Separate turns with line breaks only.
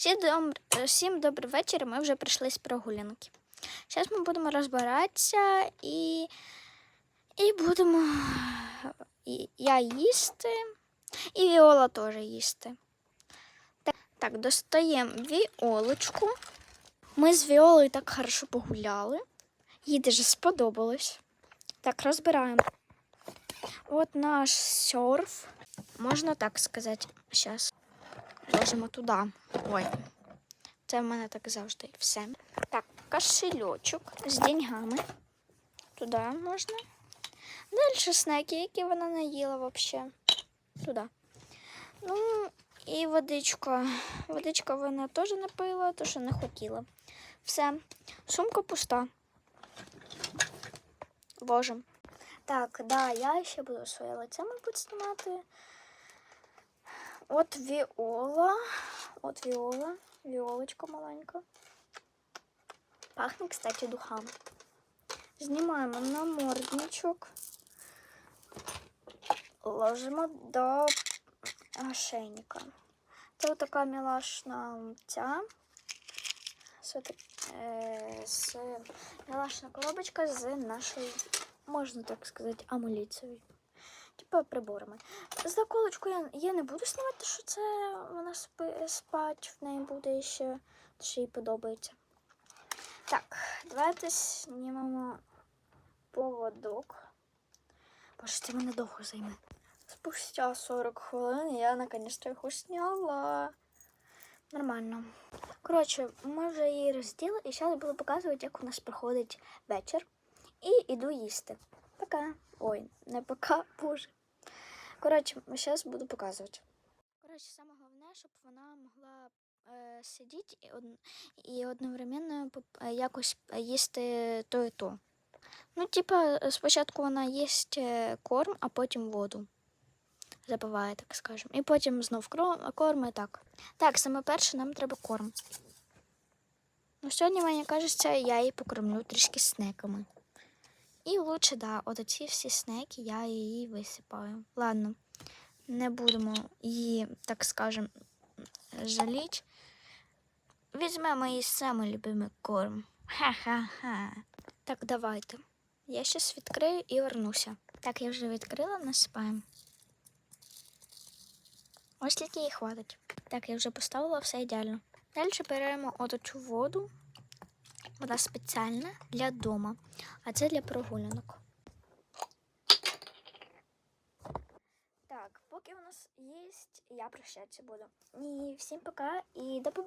Всім, дом... Всім добрий вечір. Ми вже прийшли з прогулянки. Зараз ми будемо розбиратися і, і будемо і... я їсти, і Віола теж їсти. Так, так достаємо Віолочку. Ми з Віолою так хорошо погуляли. Їй дуже сподобалось. Так, розбираємо. От наш серф. Можна так сказати. Зараз. Ложимо туди. Ой. Це в мене так завжди все. Так, кошельочок з деньгами. Туди можна. Далі снеки, які вона наїла взагалі. Туди. Ну, і водичка. Водичка вона теж напила, то що не хотіла. Все. Сумка пуста. Ложим. Так, да, я ще буду своє лице, мабуть, знімати. От Віола. От Віола. Віолочка маленька. Пахне, кстати, духами. Знімаємо намордничок. Ложимо до ошейника. Це така мілашна ця. З, е, з мілашна коробочка з нашою, можна так сказати, амуліцією. Типа приборами. Заколочку я, я не буду знімати, що це вона спи, спать, в неї буде ще, що їй подобається. Так, давайте знімемо поводок. Боже, це мене довго займе. Спустя 40 хвилин я наконец-то його зняла. Нормально. Коротше, ми вже її розділи і зараз буду показувати, як у нас проходить вечір. І йду їсти. Пока. Ой, не пока, боже. Коротше, зараз буду показувати. Коротше, саме головне, щоб вона могла е, сидіти і, од... і одновременно е, якось їсти то і то. Ну, типа, спочатку вона їсть е, корм, а потім воду. Запиває, так скажемо. І потім знов корм і так. Так, саме перше нам треба корм. Ну, сьогодні, мені кажеться, я її покормлю трішки снеками. І лучше, да, от ці всі снеки я її висипаю. Ладно, не будемо її, так скажем, жаліть. Візьмемо її самий любимий корм. Ха-ха-ха. Так, давайте. Я щас відкрию і вернуся. Так, я вже відкрила, насипаємо. Ось тільки їй хватить. Так, я вже поставила все ідеально. Далі беремо оточу воду. Вона спеціальна для дома, а це для прогулянок. Так, поки у нас є, я прощатися буду. І всім пока і до побачення.